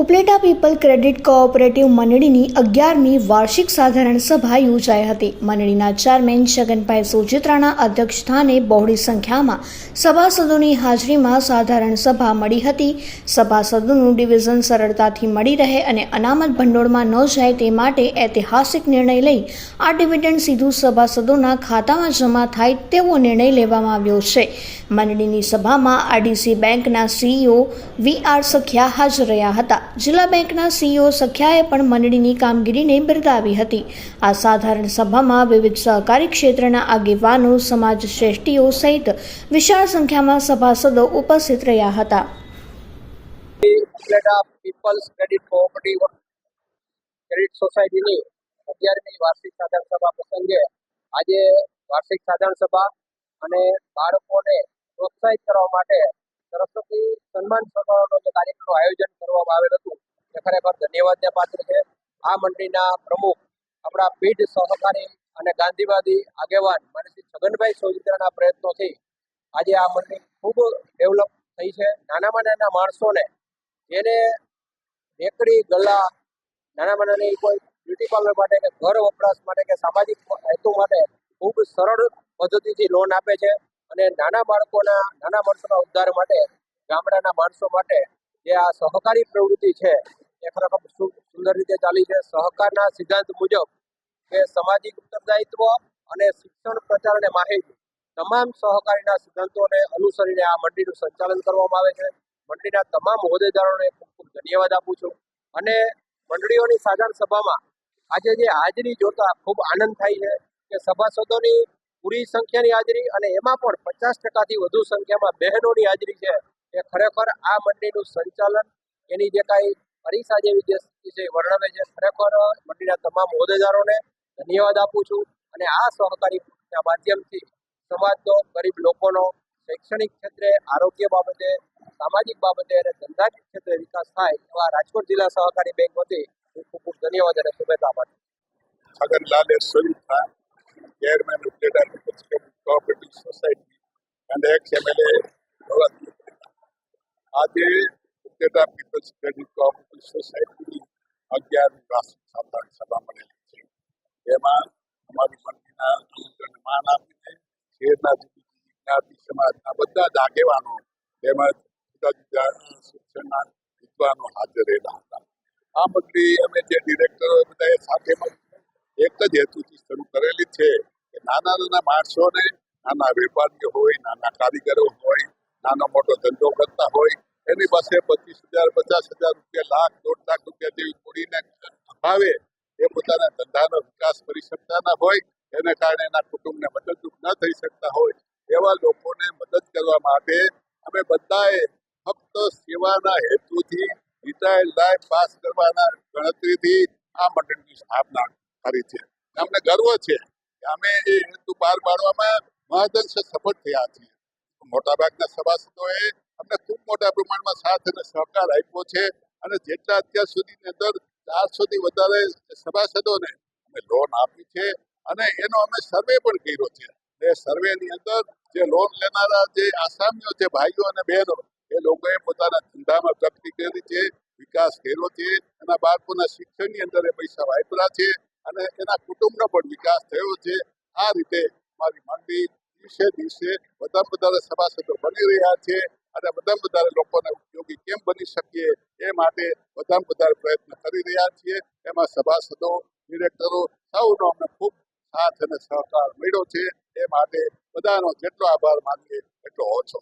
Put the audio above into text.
Upleta people credit cooperative મંડળીની અગિયારમી વાર્ષિક સાધારણ સભા યોજાઈ હતી. મંડળીના ચેરમેન છગનભાઈ સોજિત્રાના અધ્યક્ષસ્થાને બહોળી સંખ્યામાં સભાસદોની હાજરીમાં સાધારણ સભા મળી હતી. સભાસદોનું ડિવિઝન સરળતાથી મળી રહે અને અનામત ભંડોળમાં ન જાય તે માટે ઐતિહાસિક નિર્ણય લઈ આ ડિવિડન્ડ સીધું સભાસદોના ખાતામાં જમા થાય તેવો નિર્ણય લેવામાં આવ્યો છે. મંડળીની સભામાં આરડીસી બેંકના સીઈઓ વી આર સખિયા હાજર રહ્યા હતા. જિલ્લા બેંકના સીઈઓ સખ્યાએ પણ મંડળીની કામગીરીને બિરદાવી હતી. આ સાધારણ સભામાં વિવિધ સહકારી ક્ષેત્રના આગેવાનો, સમાજ શ્રેષ્ઠીઓ સહિત વિશાળ સંખ્યામાં સભાસદો ઉપસ્થિત રહ્યા હતા. આજે વાર્ષિક અને બાળકોને પ્રોત્સાહિત કરવા માટે સરસ્વતી સન્માન સમારોહનો જે કાર્યક્રમનું આયોજન કરવામાં આવેલ હતું તે ખરેખર ધન્યવાદને પાત્ર છે. આ મંડળીના પ્રમુખ, આપણા પીઢ સહકારી અને ગાંધીવાદી આગેવાન માનસિક છગનભાઈ સોજિત્રાના પ્રયત્નોથી આજે આ મંડળી ખૂબ ડેવલપ થઈ છે. નાનામાં નાના માણસોને જેને રેકડી, ગલ્લા નાનામાં નાની કોઈ બ્યુટી પાર્લર માટે કે ઘર વપરાશ માટે કે સામાજિક હેતુ માટે ખૂબ સરળ પદ્ધતિથી લોન આપે છે. અને નાના બાળકોના, નાના માણસોના ઉદ્ધાર માટે, ગામડાના માણસો માટે જે આ સહકારી પ્રવૃત્તિ છે, એ ખરેખર સુંદર રીતે ચાલી છે. સહકારના સિદ્ધાંત મુજબ કે સામાજિક ઉત્તરદાયિત્વ અને શિક્ષણ પ્રચાર અને માહિતી તમામ સહકારીના સિદ્ધાંતોને અનુસરીને આ મંડળીનું સંચાલન કરવામાં આવે છે. મંડળીના તમામ હોદ્દેદારોને ખૂબ ખૂબ ધન્યવાદ આપું છું. અને મંડળીઓની સાધારણ સભામાં આજે જે હાજરી જોતા ખૂબ આનંદ થાય છે કે સભાસદોની પૂરી સંખ્યાની હાજરી અને એમાં પણ પચાસ ટકાથી વધુ સંખ્યામાં બહેનોની હાજરી છે. એ ખરેખર આ મંડળીનું સંચાલન, એની જે કાંઈ પરીક્ષા જેવી જે સ્થિતિ છે એ વર્ણવે છે. ખરેખર મંડળીના તમામ હોદ્દેદારોને ધન્યવાદ આપું છું અને આ સહકારી માધ્યમથી સમાજનો ગરીબ લોકોનો શૈક્ષણિક ક્ષેત્રે, આરોગ્ય બાબતે, સામાજિક બાબતે અને ધંધાકીય ક્ષેત્રે વિકાસ થાય એવા રાજકોટ જિલ્લા સહકારી બેંક વતી ખૂબ ખૂબ ધન્યવાદ અને શુભેચ્છા પાઠવું. Chhaganlal chairman Upleta people's cooperative society અને એક્સ એમએલએ આજે ઉપલેટા પીપલ્સ ક્રેડિટ કોઓપરેટિવ સોસાયટીની અગિયારમી વાર્ષિક સાધારણ સભા મળેલી છે એમાં અમારી મંત્રીના આમંત્રણને માન આપીને શહેરના જુદી જુદી જ્ઞાતિ સમાજના બધા જ આગેવાનો તેમજ જુદા જુદા શિક્ષણના વિદ્વાનો હાજર રહેલા હતા આ મંત્રી અમે જે ડિરેક્ટરો બધા સાથે મળીને એક જ હેતુથી શરૂ કરેલી છે કે નાના નાના માણસોને, નાના વેપારીઓ હોય, નાના કારીગરો હોય, નાનો મોટો ધંધો કરતા હોય, એની પાસે પચીસ હજાર, પચાસ હજાર રૂપિયા, લાખ, દોઢ લાખ રૂપિયા જેવી મૂડીને અભાવે એ પોતાના ધંધાનો વિકાસ કરી શકતા ના હોય, એને કારણે એના કુટુંબને મદદરૂપ ન થઈ શકતા હોય, એવા લોકોને મદદ કરવા માટે અમે બધાએ ફક્ત સેવાના હેતુથી રિટાયર્ડ લાઈફ પાસ કરવાના ગણતરીથી આ મંડળની સ્થાપના કરી છે. અમને ગર્વ છે કે અમે એ હેતુ પાર પાડવામાં મહદઅંશે સફળ થયા છીએ મોટાભાગના સભાસદોએ અમને ખૂબ મોટા પ્રમાણમાં સાથ અને સહકાર આપ્યો છે અને જેટલા અત્યાર સુધીની અંદર ચારસોથી વધારે સભાસદોને અમે લોન આપી છે અને એનો અમે સર્વે પણ કર્યો છે. એ સર્વેની અંદર જે લોન લેનારા જે આસામીઓ છે ભાઈઓ અને બહેનો, એ લોકોએ પોતાના ધંધામાં પ્રગતિ કરી છે, વિકાસ કર્યો છે, એના બાળકોના શિક્ષણની અંદર એ પૈસા વાપરા છે અને એના કુટુંબનો પણ વિકાસ થયો છે. આ રીતે મારી મંડળી દિવસે દિવસે વધારે વધારે સભાસદો બની રહ્યા છે અને વધારે વધારે લોકોને ઉપયોગી કેમ બની શકીએ એ માટે વધારે વધારે પ્રયત્ન કરી રહ્યા છીએ. એમાં સભાસદો, ડિરેક્ટરો સૌનો અમને ખૂબ સાથ અને સહકાર મળ્યો છે. એ માટે બધાનો જેટલો આભાર માનીએ એટલો ઓછો